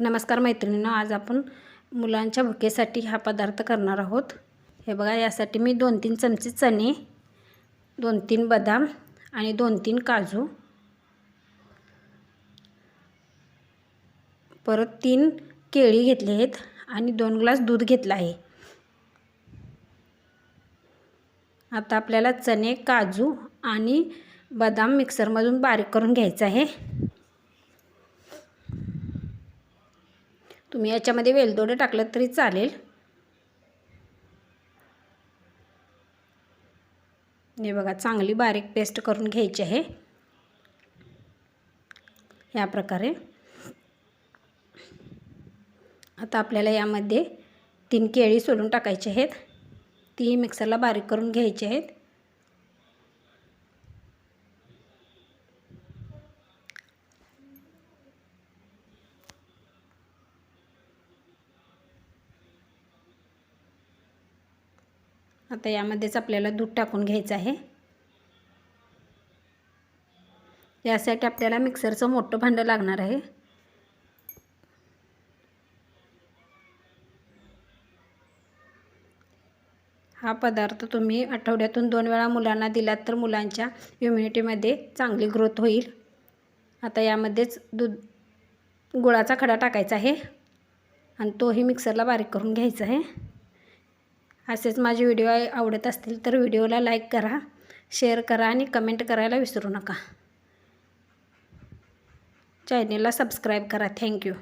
नमस्कार मैत्रिणींनो आज आपण मुलांच्या भुकेसाठी हा पदार्थ करणार आहोत. हे बघा यासाठी मी दोन तीन चमचे चणे दोन तीन बदाम आणि दोन तीन काजू परत तीन केळी घेतली आहेत आणि दोन ग्लास दूध घेतलं आहे. आता आपल्याला चणे काजू आणि बदाम मिक्सरमधून बारीक करून घ्यायचं आहे. तुम्ही याच्यामध्ये वेलदोडे टाकलं तरी चालेल. हे बघा चांगली बारीक पेस्ट करून घ्यायची आहे. या प्रकारे. आता आपल्याला यामध्ये तीन केळी सोलून टाकायची आहेत. ती मिक्सरला बारीक करून घ्यायची आहेत. आता यामध्येच आपल्याला दूध टाकून घ्यायचं आहे. यासाठी आपल्याला मिक्सरचं मोठं भांडं लागणार आहे. हा पदार्थ तुम्ही आठवड्यातून दोन वेळा मुलांना दिलात तर मुलांच्या इम्युनिटीमध्ये चांगली ग्रोथ होईल. आता यामध्येच दूध गुळाचा खडा टाकायचा आहे. आणि तोही मिक्सरला बारीक करून घ्यायचा आहे. असेच माझे व्हिडिओ आवडत असतील तर व्हिडिओला लाईक करा शेअर करा आणि कमेंट करायला विसरू नका. चॅनेलला सबस्क्राईब करा. थँक्यू.